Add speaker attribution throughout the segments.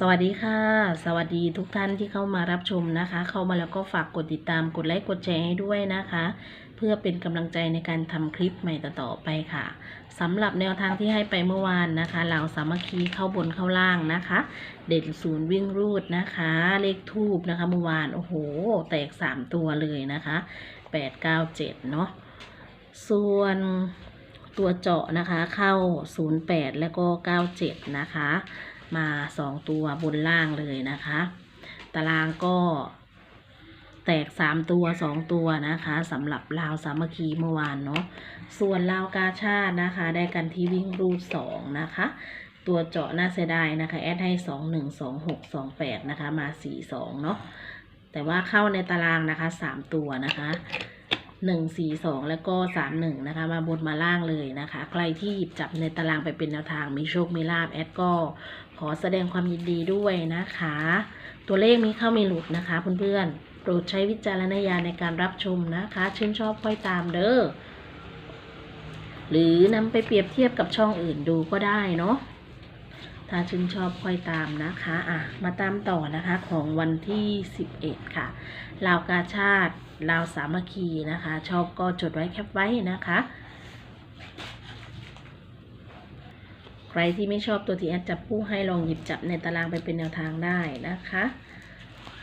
Speaker 1: สวัสดีค่ะ สวัสดีทุกท่านที่เข้ามารับชมนะคะ เข้ามาแล้วก็ฝากกดติดตามกดไลค์กดแชร์ให้ด้วยนะคะ เพื่อเป็นกำลังใจในการทำคลิปใหม่ต่อๆไปค่ะสำหรับแนวทางที่ให้ไปเมื่อวานนะคะเหล่าสามัคคีเข้าบนเข้าล่างนะคะ เด่นศูนย์วิ่งรูดนะคะ เลขทูบนะคะเมื่อวานโอ้โห แตกสามตัวเลยนะคะแปดเก้าเจ็ดเนาะส่วนตัวเจาะนะคะเข้า 08 แล้วก็ 97 นะคะ มา2ตัวบนล่างเลยนะคะ ตารางก็แตก3ตัว2ตัวนะคะสำหรับลาวสามัคคีเมื่อวานเนาะส่วนลาวกาชาตินะคะ ได้กันที่วิ่งรูด2นะคะ ตัวเจาะน่าเสียดายนะคะ แอดให้2 1 2 6 2 8นะคะ มา4 2เนาะแต่ว่าเข้าในตารางนะคะ3ตัวนะคะ หนึ่งสี่สองแล้วก็สามหนึ่งนะคะ มาบนมาล่างเลยนะคะ ใครที่หยิบจับในตารางไปเป็นแนวทางมีโชค มีลาบแอดก็ขอแสดงความยินดีด้วยนะคะ ตัวเลขมีเข้ามีหลุดนะคะเพื่อนๆ โปรดใช้วิจารณญาณในการรับชมนะคะ ชื่นชอบค่อยตามเด้อหรือนำไปเปรียบเทียบกับช่องอื่นดูก็ได้เนาะ ถ้าชื่นชอบค่อยตามนะคะอะมาตามต่อนะคะของวันที่ 11 ค่ะลาวกาชาติลาวสามัคคีนะคะ ชอบก็จดไว้แคปไว้นะคะ ใครที่ไม่ชอบตัวที่แอดจับผู้ให้ลองหยิบจับในตารางไปเป็นแนวทางได้นะคะ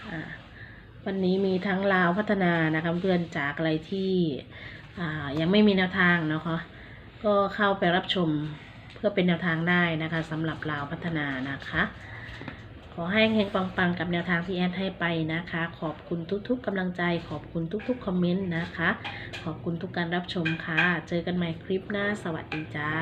Speaker 1: อ่าวันนี้มีทั้งลาวพัฒนานะคะเพื่อนจากอะไรที่ยังไม่มีแนวทางนะคะก็เข้าไปรับชม เพื่อเป็นแนวทางได้นะคะสำหรับลาวพัฒนานะคะ ขอให้เฮงปังๆกับแนวทางที่แอดให้ไปนะคะ ขอบคุณทุกๆกำลังใจ ขอบคุณทุกๆคอมเมนต์นะคะ ขอบคุณทุกการรับชมค่ะ เจอกันใหม่คลิปหน้าสวัสดีจ้า